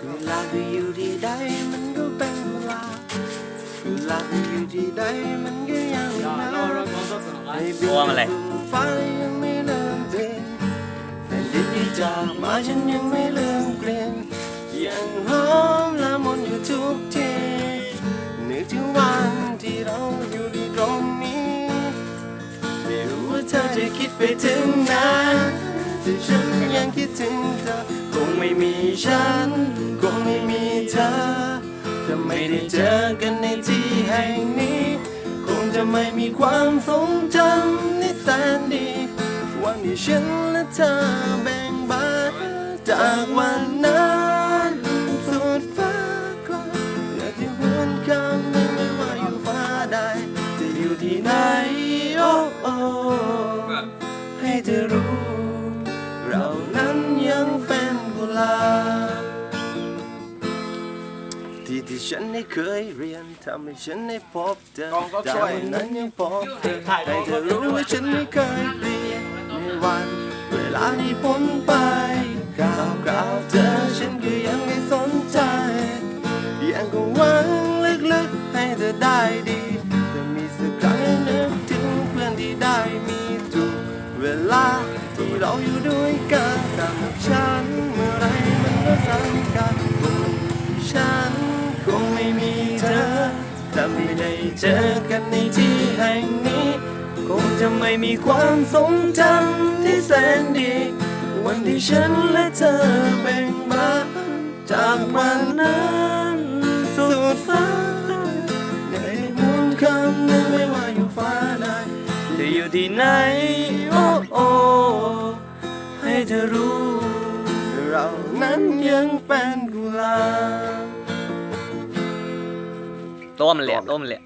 กุหลาบที่อยู่ที่ใดมันก็เป็นกุหลาบกุหลาบที่อยู่ที่ใดมันก็ยังมีน้ำในบินตัวมันอะไรฟ้ายังไม่เริ่มเปลี่ยนแผ่นดินที่จากมาฉันยังไม่เริ่มเปลี่ยนยังหอมละมุนอยู่ทุกทีนึกถึงวันที่เราอยู่ที่ตรงนี้ไม่รู้ว่าเธอจะคิดไปถึงไหนแต่ฉันยัง คิดถึงเธอ คงไม่มีฉัน คงไม่มีเธอถ้าไม่ได้เจอกันในที่แห่งนี้ คงจะไม่มีความทรงจำที่แสนดีวันที่ฉันและเธอแบ่งบานจากวันนั้นสุดฟ้าไกลอยากจะหวนคำนั้ไม่ว่าอยู่ฟ้าใดจะอยู่ที่ไหนโอ้โอ้ให้เธอรู้ ที่ที่ฉันได้เคยเรียนทำให้ฉันได้พบเธอจากวันนั้นยังพบเธอให้เธอรู้ว่าฉันไม่เคยเปลี่ยนในวัน เวลาที่พ้นไปก้าวกล่าวเธอฉันก็ยังไม่สนใจ ยังคงหวังลึกๆให้เธอได้ดีจะมีสักครั้งนึกถึงเพื่อนที่ได้มีทุกเวลาที่เราอยู่ด้วยกันสำหรับฉันเมื่อไรมันก็สำ ถ้าไม่ได้เจอกันในที่แห่งนี้ คงจะไม่มีความทรงจำที่แสนดี วันที่ฉันและเธอแบ่งบานจากวันนั้นสุดฟ้าในมุนคำนึงไม่ว่าอยู่ฟ้าใดจะอยู่ที่ไหนโอ้โอ้ให้เธอรู้ เรานั้นยังเป็นกุหลาบ ตัวมันเลยอะตัวมันเลยอะ